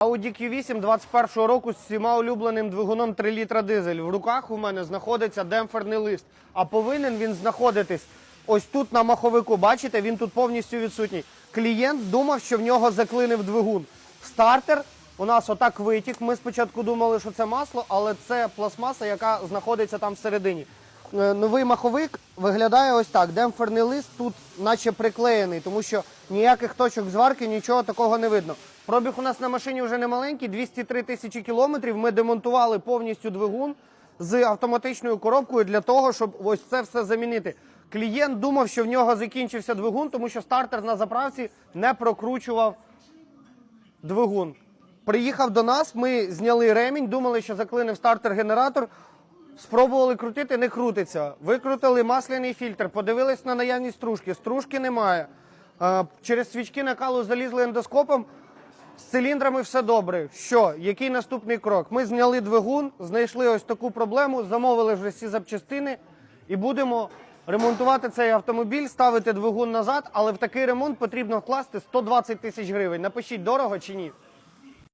Audi Q8 21 року з всіма улюбленим двигуном 3 літра дизель. В руках у мене знаходиться демпферний лист, а повинен він знаходитись ось тут на маховику. Бачите, він тут повністю відсутній. Клієнт думав, що в нього заклинив двигун. Стартер у нас отак витік. Ми спочатку думали, що це масло, але це пластмаса, яка знаходиться там всередині. Е, Новий маховик виглядає ось так. Демпферний лист тут наче приклеєний, тому що ніяких точок зварки, нічого такого не видно. Пробіг у нас на машині вже не маленький, 203 тисячі кілометрів. Ми демонтували повністю двигун з автоматичною коробкою для того, щоб ось це все замінити. Клієнт думав, що в нього закінчився двигун, тому що стартер на заправці не прокручував двигун. Приїхав до нас, ми зняли ремінь, думали, що заклинив стартер-генератор. Спробували крутити, не крутиться. Викрутили масляний фільтр, подивились на наявність стружки. Стружки немає. Е, Через свічки накалу залізли ендоскопом. З циліндрами все добре. Що? Який наступний крок? Ми зняли двигун, знайшли ось таку проблему, замовили вже всі запчастини і будемо ремонтувати цей автомобіль, ставити двигун назад, але в такий ремонт потрібно вкласти 120 тисяч гривень. Напишіть, дорого чи ні?